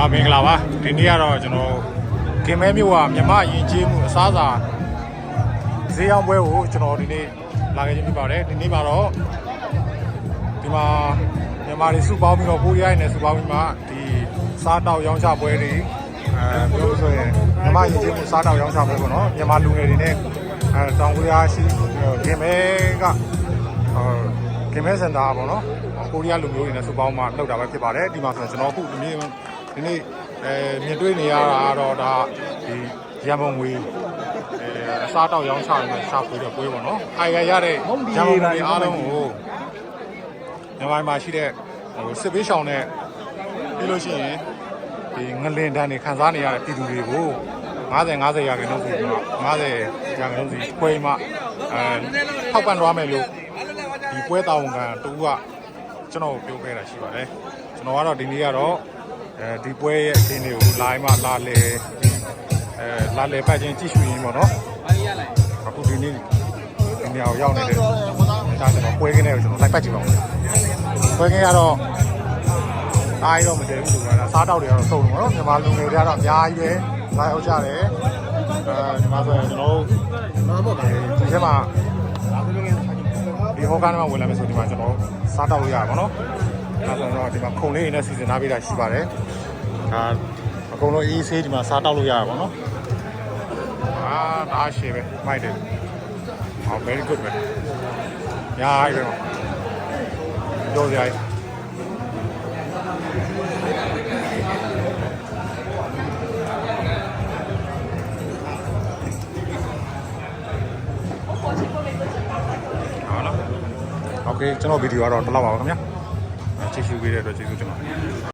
အာမင်္ဂလာပါဒီနေ့ကတော့ကျွန်တော်ကင်မဲမြို့ကမြမယဉ်ကျေးမှုအစားအစာဈေးအောင်ပွဲကိုကျွန်တော်ဒီနေ့လာခဲ့ခြင်းဖြစ်ပါတယ်ဒီနေ့မှာတော့ဒီမှာမြန်မာတွေစုပေါင်းပြီးတော့ကိုရီးယားနဲ့စုပေါင်းပြီးမှဒီစားတောက်ရောင်းချပွဲတွေအဲပြောလို့ဆိုရင်မြမယဉ်ကျေးမှုစားတောက်ရောင်းချပွဲပေါ့နော်မြန်မာလူငယ်တွေနဲ့အဲတောင်ကိုရီးယားရှိကင်မဲကအာ ကင်မဲစင်တာပေါ့နော်ကိုရီးယားလူမျိုးတွေနဲ့စုပေါင်းမှလောက်တာပဲဖြစ်ပါတယ်ဒီမှာဆိုရင်ကျွန်တော်အခုဒီနေ့ဒီနေ့အဲမြင်တွေ့နေရတာကတော့ဒါဒီရန်ပုံငွေအဲအစားတောက်ရောင်းချနေတဲ့ရှာဖွေတဲ့ပွဲပေါ့နော်။အိုင်ရရတဲ့ရန်ပုံငွေအားလုံးကိုမြန်မာမှာရှိတဲ့ဟိုစစ်ပေးရှောင်တဲ့ပြီးလို့ရှိရင်ဒီငလင်တန်းတွေခံစားနေရတဲ့ပြည်သူတွေကို90 90ရာခိုင်နှုန်းစီ90ရာခိုင်နှုန်းစီခွဲမှအဲထောက်ပံ့သွားမယ်လို့ ဒီပွဲတာဝန်ခံတူကကျွန်တော်ပြောခဲ့တာရှိပါတယ်။ကျွန်တော်ကတော့ဒီနေ့ကတော့အဲဒီပွဲရဲ့အင်းတွေကို live မှာလာလေအဲလာလေပတ်ချင်းကြည့်ရှုရင်းပေါ့နော်အခုဒီနေ့ဒီနေရာကိုရောက်နေတယ်ဒါကျွန်တော်ပွဲခင်းနေကိုကျွန်တော်လိုက်ပတ်ကြည့်ပါဦးပွဲခင်းကတော့အားရတော့မတည်ဘူးလို့ပြောတာစားတောက်တွေကတော့စုံတယ်ပေါ့နော်မြန်မာလူငယ်တွေကတော့အများကြီးပဲလာရောက်ကြတယ်အဲဒီမှာဆိုရင်ကျွန်တော်တို့ဒီထဲမှာ ဒီဟောကန်မှာဝင်လာမယ်ဆိုဒီမှာကျွန်တော်စားတောက်လို့ရပါဘောနော်အဲဆိုတော့ဒီမှာခုံလေးနဲ့စီစဉ်ထားပေးတာရှိပါတယ်။ဒါအကုန်လုံးအေးဆေးဒီမှာစားတောက်လို့ရတာပေါ့နော်။အာဒါရှေ့ပဲမိုက်တယ်။ဟော very good ပဲ။ညာအိုက်ပဲ။ကြောစရိုက် ဟုတ်နော်။ Okay ကျွန်တော်ဗီဒီယိုကတော့ဒီလောက်ပါပါခင်ဗျာ။ကြည့်ရှုပေးတဲ့အတွက်ကျေးဇူးတင်ပါတယ်